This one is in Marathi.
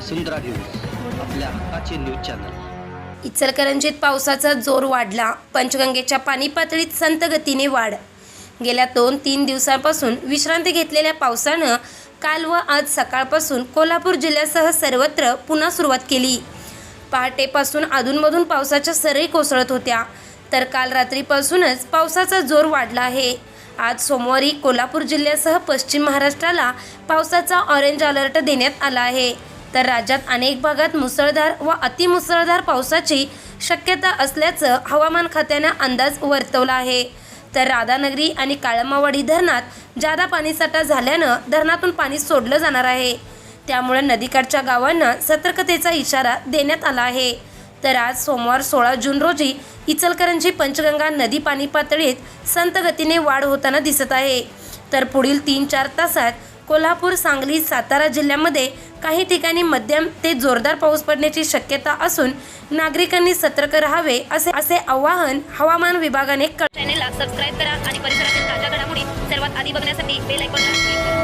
वसुंधरा न्यूज आपल्या हक्काचे न्यूज चॅनल. इचलकरंजीत पावसाचा जोर वाढला. पंचगंगेच्या पाणी पातळीत संत गतीने वाढ. गेल्या दोन तीन दिवसांपासून विश्रांती घेतलेल्या पावसानं काल व आज सकाळपासून कोल्हापूर जिल्ह्यासह सर्वत्र पुन्हा सुरुवात केली. पहाटेपासून अधूनमधून पावसाच्या सरी कोसळत होत्या. तर काल रात्रीपासूनच पावसाचा जोर वाढला आहे. आज सोमवारी कोल्हापूर जिल्ह्यासह पश्चिम महाराष्ट्राला पावसाचा ऑरेंज अलर्ट देण्यात आला आहे. तर राज्यात अनेक भागात मुसळधार व अतिमुसळधार पावसाची शक्यता असल्याचं हवामान खात्यानं अंदाज वर्तवला आहे. तर राधानगरी आणि काळमावाडी धरणात जादा पाणीसाठा झाल्यानं धरणातून पाणी सोडलं जाणार आहे. त्यामुळे नदीकाठच्या गावांना सतर्कतेचा इशारा देण्यात आला आहे. तर आज सोमवार सोळा जून रोजी इचलकरंजी पंचगंगा नदी पाणी पातळीत संत गतीने वाढ होताना दिसत आहे. तर पुढील तीन चार तासात कोल्हापूर सांगली सातारा जिल्ह्यामध्ये काही ठिकाणी मध्यम ते जोरदार पाऊस पडण्याची शक्यता असून नागरिकांनी सतर्क राहावे असे असे आवाहन हवामान विभागाने चॅनेलला सबस्क्राईब करा आणि परिसरातील ताज्या घडामोडी सर्वात आधी बघण्यासाठी बेल